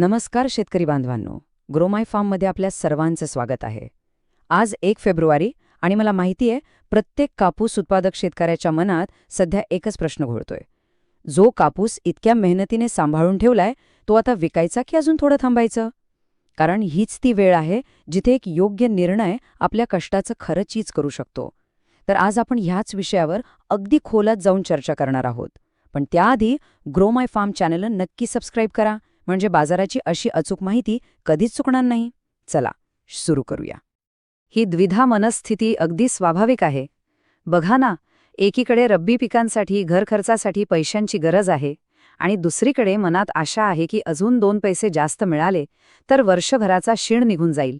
नमस्कार शेतकरी बांधवांनो. ग्रोमाय फार्ममध्ये आपल्या सर्वांचं स्वागत आहे. आज एक फेब्रुवारी आणि मला माहिती आहे प्रत्येक कापूस उत्पादक शेतकऱ्याच्या मनात सध्या एकच प्रश्न घोळतोय. जो कापूस इतक्या मेहनतीने सांभाळून ठेवलाय तो आता विकायचा की अजून थोडं थांबायचं? कारण हीच ती वेळ आहे जिथे एक योग्य निर्णय आपल्या कष्टाचं खरं चीज करू शकतो. तर आज आपण ह्याच विषयावर अगदी खोलात जाऊन चर्चा करणार आहोत. पण त्याआधी ग्रो माय फार्म चॅनलला नक्की सबस्क्राईब करा. म्हणजे बाजाराची अशी अचूक माहिती कधीच चुकणार नाही. चला सुरू करूया. ही द्विधा मनस्थिती अगदी स्वाभाविक आहे. बघा ना एकीकडे रब्बी पिकांसाठी घरखर्चासाठी पैशांची गरज आहे आणि दुसरीकडे मनात आशा आहे की अजून दोन पैसे जास्त मिळाले तर वर्षभराचा शीण निघून जाईल.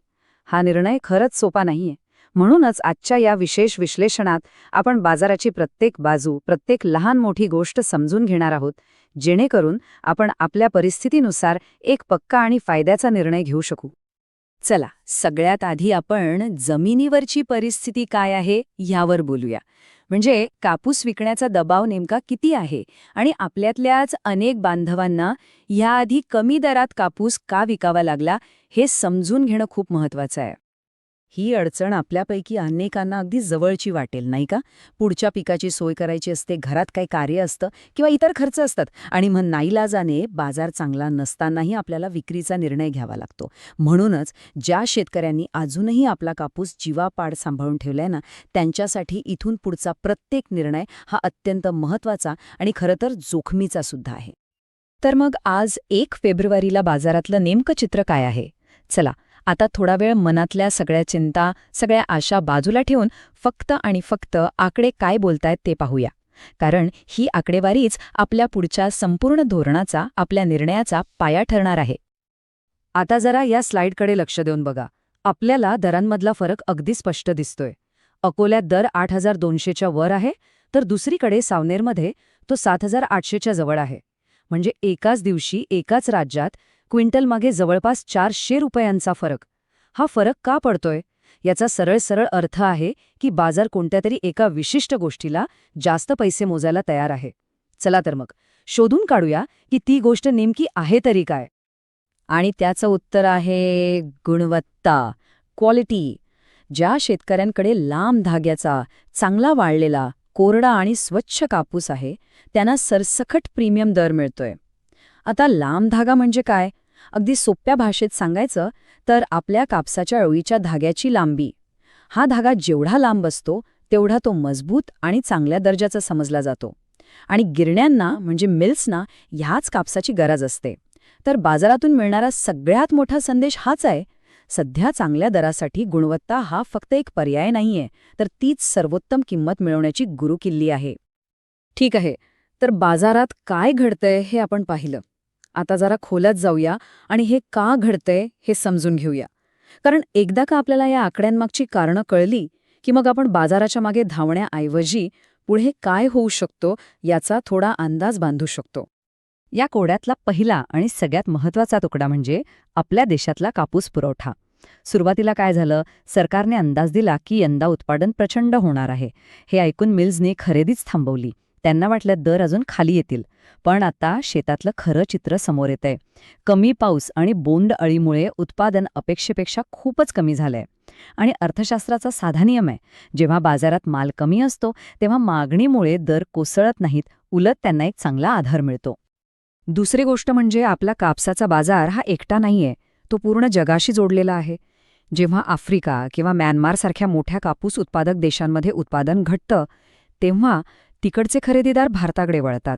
हा निर्णय खरंच सोपा नाहीये. म्हणूनच आजच्या या विशेष विश्लेषणात आपण बाजाराची प्रत्येक बाजू प्रत्येक लहान मोठी गोष्ट समजून घेणार आहोत. जेणेकरून आपण आपल्या परिस्थितीनुसार एक पक्का आणि फायद्याचा निर्णय घेऊ शकू. चला सगळ्यात आधी आपण जमिनीवरची परिस्थिती काय आहे यावर बोलूया. म्हणजे कापूस विकण्याचा दबाव नेमका किती आहे आणि आपल्यातल्याच अनेक बांधवांना याआधी कमी दरात कापूस का विकावा लागला हे समजून घेणं खूप महत्वाचं आहे. ही अडचण आपल्यापैकी अनेकांना अगदी जवळची वाटेल नाही का? पुढच्या पिकाची सोय करायची असते घरात काही कार्य असतं किंवा इतर खर्च असतात आणि मग नाईलाजाने बाजार चांगला नसतानाही आपल्याला विक्रीचा निर्णय घ्यावा लागतो. म्हणूनच ज्या शेतकऱ्यांनी अजूनही आपला कापूस जीवापाड सांभाळून ठेवलाय ना त्यांच्यासाठी इथून पुढचा प्रत्येक निर्णय हा अत्यंत महत्त्वाचा आणि खरंतर जोखमीचा सुद्धा आहे. तर मग आज एक फेब्रुवारीला बाजारातलं नेमकं चित्र काय आहे? चला आता थोडा वेळ मनातल्या सगळ्या चिंता सगळ्या आशा बाजूला ठेवून फक्त आणि फक्त आकडे काय बोलतायत ते पाहूया. कारण ही आकडेवारीच आपल्या पुढच्या संपूर्ण धोरणाचा आपल्या निर्णयाचा पाया ठरणार आहे. आता जरा या स्लाइडकडे लक्ष देऊन बघा. आपल्याला दरांमधला फरक अगदी स्पष्ट दिसतोय. अकोल्यात दर आठ हजार दोनशेच्या वर आहे तर दुसरीकडे सावनेरमध्ये तो सात हजार आठशेच्या जवळ आहे. म्हणजे एकाच दिवशी एकाच राज्यात क्विंटलमागे जवळपास चारशे रुपयांचा फरक. हा फरक का पडतोय? याचा सरळ सरळ अर्थ आहे की बाजार कोणत्या तरी एका विशिष्ट गोष्टीला जास्त पैसे मोजायला तयार आहे. चला तर मग शोधून काढूया की ती गोष्ट नेमकी आहे तरी काय. आणि त्याचं उत्तर आहे गुणवत्ता क्वालिटी ज्या शेतकऱ्यांकडे लांब धाग्याचा चांगला वाळलेला कोरडा आणि स्वच्छ कापूस आहे त्यांना सरसकट प्रीमियम दर मिळतोय. आता लांब धागा म्हणजे काय? अगदी सोप्या भाषेत सांगायचं तर आपल्या कापसाच्या अळीच्या धाग्याची लांबी. हा धागा जेवढा लांब असतो तेवढा तो मजबूत आणि चांगल्या दर्जाचा समजला जातो. आणि गिरण्यांना म्हणजे मिल्सना ह्याच कापसाची गरज असते. तर बाजारातून मिळणारा सगळ्यात मोठा संदेश हाच आहे सध्या चांगल्या दरासाठी गुणवत्ता हा फक्त एक पर्याय नाहीये तर तीच सर्वोत्तम किंमत मिळवण्याची गुरुकिल्ली आहे. ठीक आहे तर बाजारात काय घडतंय हे आपण पाहिलं. आता जरा खोलात जाऊया आणि हे का घडतंय हे समजून घेऊया. कारण एकदा का आपल्याला या आकड्यांमागची कारणं कळली की मग आपण बाजाराच्या मागे धावण्याऐवजी पुढे काय होऊ शकतो याचा थोडा अंदाज बांधू शकतो. या कोड्यातला पहिला आणि सगळ्यात महत्त्वाचा तुकडा म्हणजे आपल्या देशातला कापूस पुरवठा. सुरुवातीला काय झालं? सरकारने अंदाज दिला की यंदा उत्पादन प्रचंड होणार आहे. हे ऐकून मिल्सने खरेदीच थांबवली. त्यांना वाटलं दर अजून खाली येतील. पण आता शेतातलं खरं चित्र समोर येतंय. कमी पाऊस आणि बोंड अळीमुळे उत्पादन अपेक्षेपेक्षा खूपच कमी झालंय. आणि अर्थशास्त्राचा साधा नियम आहे. जेव्हा बाजारात माल कमी असतो तेव्हा मागणीमुळे दर कोसळत नाहीत उलट त्यांना एक चांगला आधार मिळतो. दुसरी गोष्ट म्हणजे आपला कापसाचा बाजार हा एकटा नाहीये. तो पूर्ण जगाशी जोडलेला आहे. जेव्हा आफ्रिका किंवा म्यानमारसारख्या मोठ्या कापूस उत्पादक देशांमध्ये उत्पादन घटतं तेव्हा तिकडचे खरेदीदार भारताकडे वळतात.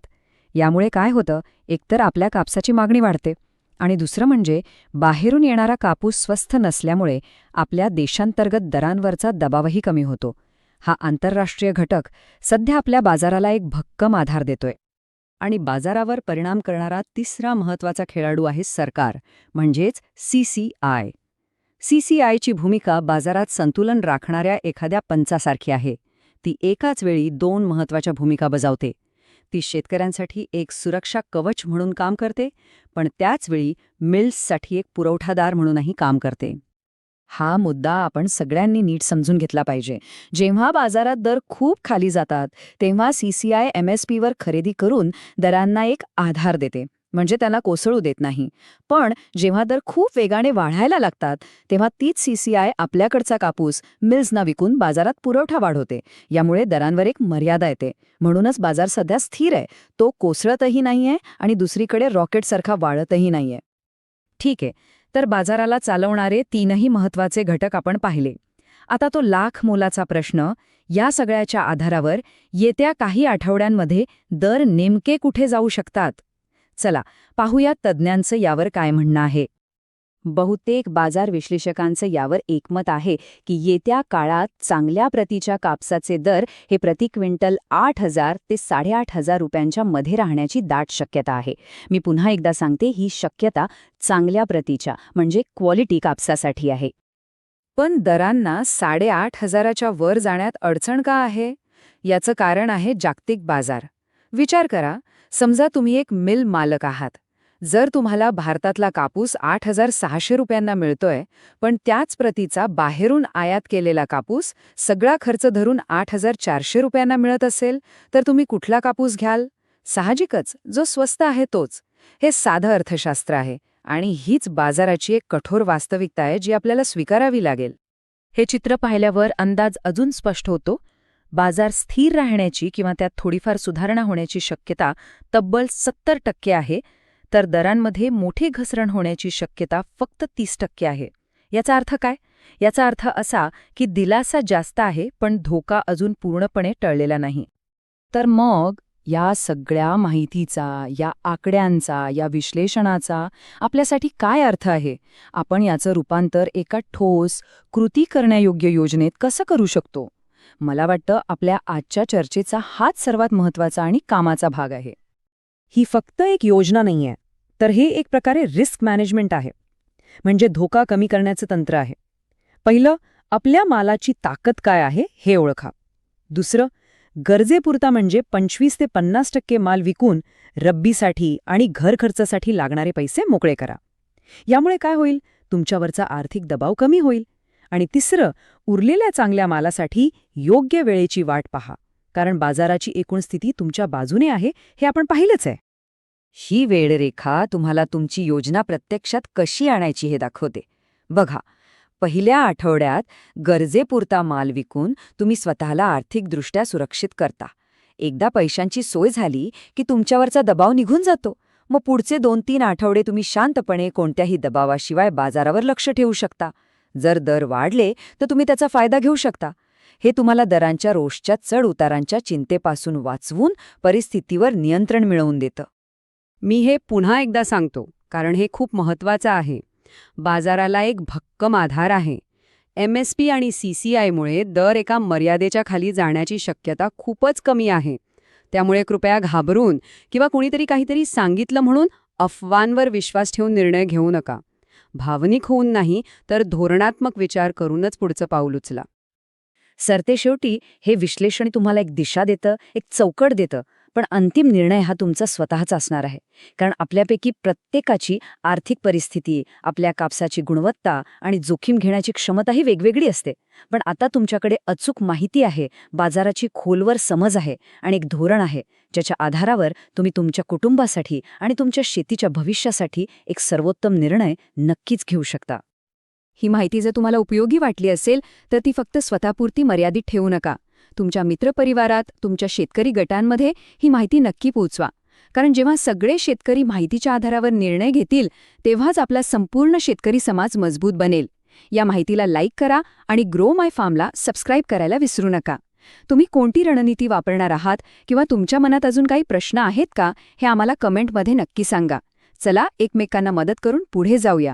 यामुळे काय होतं एकतर आपल्या कापसाची मागणी वाढते. आणि दुसरं म्हणजे बाहेरून येणारा कापूस स्वस्थ नसल्यामुळे आपल्या देशांतर्गत दरांवरचा दबावही कमी होतो. हा आंतरराष्ट्रीय घटक सध्या आपल्या बाजाराला एक भक्कम आधार देतोय. आणि बाजारावर परिणाम करणारा तिसरा महत्त्वाचा खेळाडू आहे सरकार म्हणजेच सीसीआय सीसीआयची भूमिका बाजारात संतुलन राखणाऱ्या एखाद्या पंचासारखी आहे. ती एकाच वेळी दोन महत्त्वाच्या भूमिका बजावते. ती शेतकऱ्यांसाठी एक सुरक्षा कवच म्हणून काम करते पण त्याचवेळी मिल्ससाठी एक पुरवठादार म्हणूनही काम करते. हा मुद्दा आपण सगळ्यांनी नीट समजून घेतला पाहिजे. जेव्हा बाजारात दर खूप खाली जातात तेव्हा सीसीआय एमएसपीवर खरेदी करून दरांना एक आधार देते. म्हणजे त्याला कोसळू देत नाही. पण जेव्हा दर खूप वेगाने वाढायला लागतात तेव्हा तीच सीसीआय आपल्याकडचा कापूस मिल्सना विकून बाजारात पुरवठा वाढवते. यामुळे दरांवर एक मर्यादा येते. म्हणूनच बाजार सध्या स्थिर आहे. तो कोसळतही नाहीये आणि दुसरीकडे रॉकेटसारखा वाढतही नाहीये. ठीक आहे. तर बाजाराला चालवणारे तीनही महत्त्वाचे घटक आपण पाहिले. आता तो लाख मोलाचा प्रश्न या सगळ्याच्या आधारावर येत्या काही आठवड्यांमध्ये दर नेमके कुठे जाऊ शकतात? चला पाहूया तज्ज्ञांचं यावर काय म्हणणं आहे. बहुतेक बाजार विश्लेषकांचं यावर एकमत आहे की येत्या काळात चांगल्या प्रतीच्या कापसाचे दर हे प्रति क्विंटल आठ हजार ते साडेआठ हजार रुपयांच्या मध्ये राहण्याची दाट शक्यता आहे. मी पुन्हा एकदा सांगते ही शक्यता चांगल्या प्रतीच्या म्हणजे क्वालिटी कापसासाठी आहे. पण दरांना साडेआठ हजाराच्या वर जाण्यात अडचण का आहे? याचं कारण आहे जागतिक बाजार. विचार करा समजा तुम्ही एक मिल मालक आहात. जर तुम्हाला भारतातला कापूस आठ हजार सहाशे रुपयांना मिळतोय पण त्याच प्रतीचा बाहेरून आयात केलेला कापूस सगळा खर्च धरून आठ हजार चारशे रुपयांना मिळत असेल तर तुम्ही कुठला कापूस घ्याल? साहजिकच जो स्वस्त आहे तोच. हे साधं अर्थशास्त्र आहे आणि हीच बाजाराची एक कठोर वास्तविकता आहे जी आपल्याला स्वीकारावी लागेल. हे चित्र पाहिल्यावर अंदाज अजून स्पष्ट होतो. बाजार स्थिर राहण्याची किंवा त्यात थोडीफार सुधारणा होण्याची शक्यता तब्बल सत्तर टक्के आहे. तर दरांमध्ये मोठी घसरण होण्याची शक्यता फक्त तीस टक्के आहे. याचा अर्थ काय? याचा अर्थ असा की दिलासा जास्त आहे पण धोका अजून पूर्णपणे टळलेला नाही. तर मग या सगळ्या माहितीचा या आकड्यांचा या विश्लेषणाचा आपल्यासाठी काय अर्थ आहे? आपण याचं रूपांतर एका ठोस कृती करण्यायोग्य योजनेत कसं करू शकतो? मला वाटतं आपल्या आजच्या चर्चेचा हाच सर्वात महत्त्वाचा आणि कामाचा भाग आहे. ही फक्त एक योजना नाहीये. तर हे एक प्रकारे रिस्क मॅनेजमेंट आहे. म्हणजे धोका कमी करण्याचं तंत्र आहे. पहिलं आपल्या मालाची ताकद काय आहे हे ओळखा. दुसरं गरजेपुरता म्हणजे पंचवीस ते पन्नास टक्के माल विकून रब्बीसाठी आणि घर खर्चासाठी लागणारे पैसे मोकळे करा. यामुळे काय होईल? तुमच्यावरचा आर्थिक दबाव कमी होईल. आणि तिसरं उरलेल्या चांगल्या मालासाठी योग्य वेळेची वाट पहा. कारण बाजाराची एकूण स्थिती तुमच्या बाजूने आहे हे आपण पाहिलंच आहे. ही वेळरेखा तुम्हाला तुमची योजना प्रत्यक्षात कशी आणायची हे दाखवते. बघा पहिल्या आठवड्यात गरजेपुरता माल विकून तुम्ही स्वतःला आर्थिकदृष्ट्या सुरक्षित करता. एकदा पैशांची सोय झाली की तुमच्यावरचा दबाव निघून जातो. मग पुढचे दोन तीन आठवडे तुम्ही शांतपणे कोणत्याही दबावाशिवाय बाजारावर लक्ष ठेवू शकता. जर दर वाढले तर तुम्ही त्याचा फायदा घेऊ शकता. हे तुम्हाला दरांच्या रोषच्या चढ उतारांच्या चिंतेपासून वाचवून परिस्थितीवर नियंत्रण मिळवून देतं. मी हे पुन्हा एकदा सांगतो कारण हे खूप महत्वाचं आहे. बाजाराला एक भक्कम आधार आहे. एम एस पी आणि सी सी आयमुळे दर एका मर्यादेच्या खाली जाण्याची शक्यता खूपच कमी आहे. त्यामुळे कृपया घाबरून किंवा कुणीतरी काहीतरी सांगितलं म्हणून अफवांवर विश्वास ठेवून निर्णय घेऊ नका. भावनिक होऊन नाही तर धोरणात्मक विचार करूनच पुढचं पाऊल उचला. सरते शेवटी हे विश्लेषण तुम्हाला एक दिशा देतं एक चौकट देतं. पण अंतिम निर्णय हा तुमचा स्वतःचा असणार आहे. कारण आपल्यापैकी प्रत्येकाची आर्थिक परिस्थिती आपल्या कापसाची गुणवत्ता आणि जोखीम घेण्याची क्षमताही वेगवेगळी असते. पण आता तुमच्याकडे अचूक माहिती आहे बाजाराची खोलवर समज आहे आणि एक धोरण आहे ज्याच्या आधारावर तुम्ही तुमच्या कुटुंबासाठी आणि तुमच्या शेतीच्या भविष्यासाठी एक सर्वोत्तम निर्णय नक्कीच घेऊ शकता. ही माहिती जर तुम्हाला उपयोगी वाटली असेल तर ती फक्त स्वतःपुरती मर्यादित ठेवू नका. तुमच्या मित्रपरिवारात तुमच्या शेतकरी गटांमध्ये ही माहिती नक्की पोचवा कारण जेव्हा सगळे शेतकरी माहितीच्या आधारावर निर्णय घेतील तेव्हाच आपला संपूर्ण शेतकरी समाज मजबूत बनेल. या माहितीला लाईक करा आणि ग्रो माय फार्मला सबस्क्राईब करायला विसरू नका. तुम्ही कोणती रणनीती वापरणार आहात किंवा तुमच्या मनात अजून काही प्रश्न आहेत का हे आम्हाला कमेंटमध्ये नक्की सांगा. चला एकमेकांना मदत करून पुढे जाऊया.